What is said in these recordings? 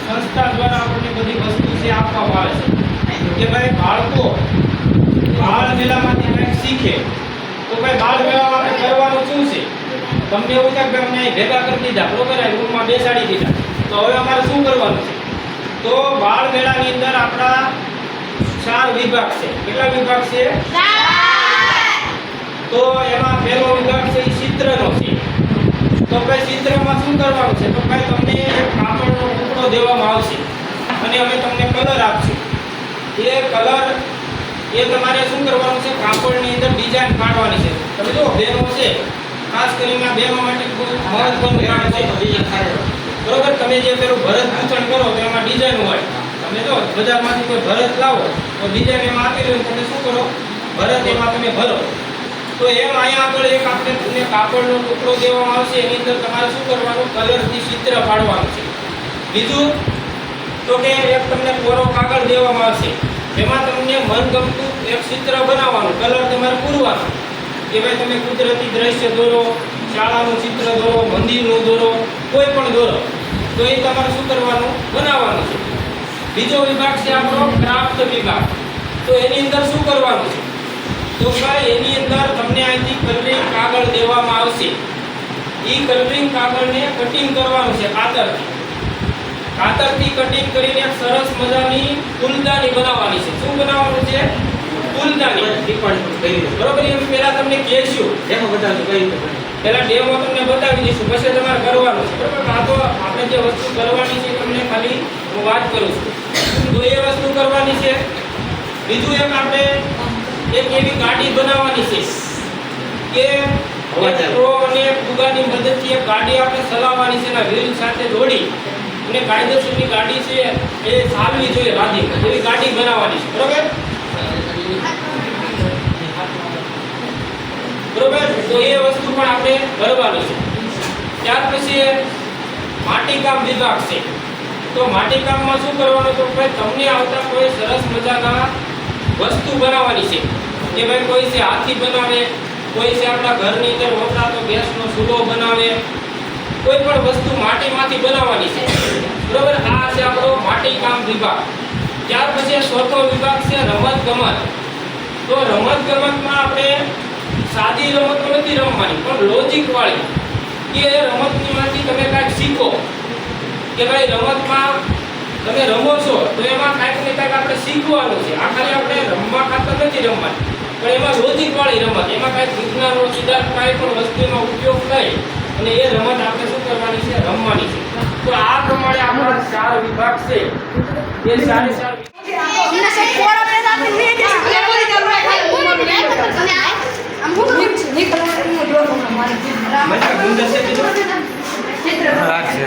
સંસ્થા દ્વારા આપણને બધી વસ્તુ છે આપવામાં આવે છે. કે ભાઈ બાળકો બાળ મેળામાંથી કંઈક શીખે, તો ભાઈ બાળ મેળામાં આપણે કરવાનું શું છે? તમને એવું થાય કે અમને ભેગા કરી દીધા, બરોબર રૂમમાં બેસાડી દીધા, તો હવે અમારે શું કરવાનું છે? તો બાળ મેળાની અંદર આપણા ચાર વિભાગ છે. કેટલા વિભાગ છે? તો એમાં પહેલો વિભાગ છે ચિત્રનો છે. તો ભાઈ ચિત્રમાં શું કરવાનું છે? તો ભાઈ તમને દેવામાં આવશે. અને અમે તમને કલર આપશું. એ કલર એ તમારે શું કરવાનું છે? કાપડની અંદર ડિઝાઇન કાઢવાની છે. તમે જો બેનો છે. ખાસ કરીને આ બહેનો માટે ખૂબ મહત્વનું છે. બરોબર? તમે જે પેલું ભરત ગૂંથણ કરો, તો એમાં ડિઝાઇન હોય. તમે જો બજારમાંથી કોઈ ભરત લાવો, તો ડિઝાઇન એમાં આપેલી હોય, તમે શું કરો? ભરત એમાં તમે ભરો. તો એમ અહીંયા આગળ એક આપણે તમને કાપડનો ટુકડો દેવામાં આવશે. એની અંદર તમારે શું કરવાનું? કલરથી ચિત્ર પાડવાનું છે. બીજું તો કે એક તમને કોરો કાગળ દેવામાં આવશે. એમાં તમને મનગમતું એક ચિત્ર બનાવવાનું, કલર તમારે પૂરવાનો. કે ભાઈ તમે કુદરતી દ્રશ્ય દોરો, શાળાનું ચિત્ર દોરો, મંદિરનું દોરો, કોઈ પણ દોરો, તો એ તમારે શું કરવાનું? બનાવવાનું છે. બીજો વિભાગ છે આપણો ક્રાફ્ટ વિભાગ. તો એની અંદર શું કરવાનું છે? તો ભાઈ એની અંદર તમને અહીંથી કલરિંગ કાગળ દેવામાં આવશે. એ કલરિંગ કાગળને કટિંગ કરવાનું છે કાતરથી કાતરથી કટિંગ કરીને સરસ મજાની ફૂલદાની બનાવવાની છે. શું બનાવવાનું છે? ફૂલદાની બરોબર એમ પહેલા તમને કહેશું. પહેલા ડેમો તમને બતાવી દઈશું પછી તમારે કરવાનું છે. બરોબર આ તો આપણે જે વસ્તુ કરવાની છે તમને ખાલી હું વાત કરું છું. તો એ વસ્તુ કરવાની છે બીજું એક આપણે એક એવી ગાડી બનાવવાની છે કે પેટ્રો અને ફુગાની મદદથી એક ગાડી આપણે ચલાવવાની છે એના વ્હીલ સાથે જોડી. અને કાયદેસરની ગાડી છે એ ચાલવી જોઈએ રાધી એવી ગાડી બનાવવાની છે. બરોબર? બરોબર? તો એ વસ્તુ પણ આપણે કરવાની છે. ત્યાર પછી માટીકામ વિભાગ છે. તો માટીકામમાં શું કરવાનું તો ભાઈ, તમને આવતા કોઈ સરસ મજાના વસ્તુ બનાવવાની છે. કે ભાઈ કોઈ છે હાથી બનાવે, કોઈ છે આપણા ઘરની અંદર વપરાતો ગેસનો ચૂલો બનાવે કોઈ પણ વસ્તુ માટીમાંથી બનાવવાની છે. બરોબર? આ છે આપણો માટીકામ વિભાગ. ત્યાર પછી ચોથો વિભાગ છે રમત ગમત. તો રમત ગમતમાં આપણે સાદી રમતો નથી રમવાની, પણ લોજિક વાળી. કે રમતમાંથી તમે કાંઈક શીખો. કે ભાઈ રમતમાં તમે રમો છો, તો એમાં કાંઈક ને કાંઈક આપણે શીખવાનું છે. આ ખાલી આપણે રમવા ખાતર નથી રમવાની, પણ એમાં લોજિક વાળી રમત, એમાં કાંઈક વિજ્ઞાનનો સિદ્ધાંત, કાંઈ પણ વસ્તુનો ઉપયોગ થાય અને એ રમત આપણે શું કરવાની છે? રમવાની છે. તો આ પ્રમાણે આપણો ચાર વિભાગ છે. એ સારે ચાર બધા છે.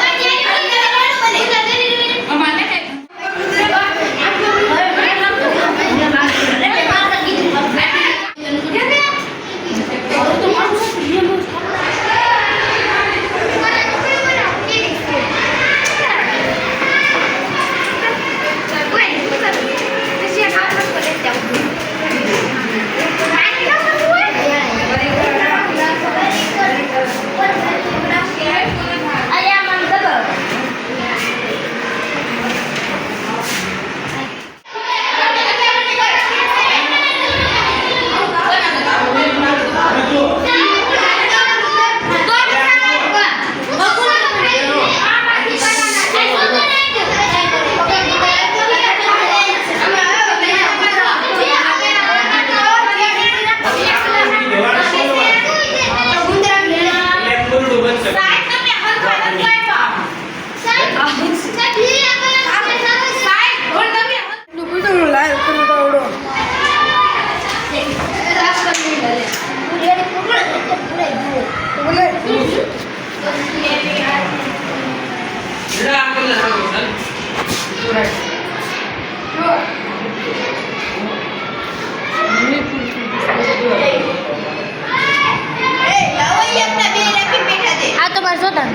આ તો મારે જોતા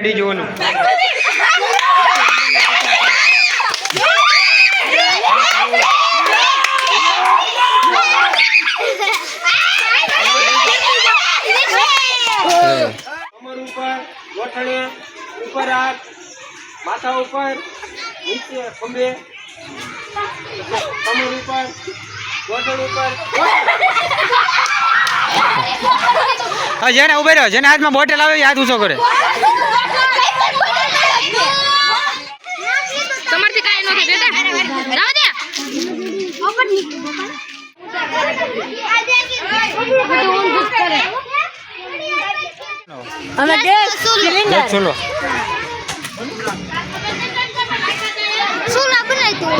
રેડી જોવાનું કમર ઉપર ગોઠણે ઉપર હાથ માથા ઉપર નીચે ખંભે. કમર ઉપર ગોઠણ ઉપર. હા જેને ઉભે રહ્યો જેને હાથમાં બોટલ આવે એ હાથ ઊંચો કરે. અમે ગેસ સિલિન્ડર. ચલો. શું ના તું?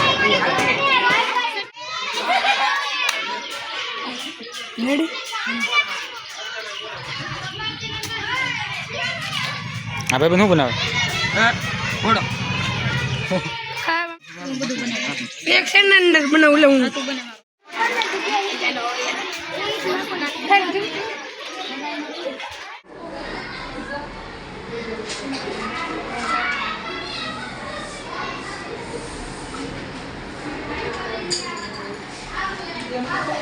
શું બનાવે. એક સેન્ડર બનાવું લેવું Yeah.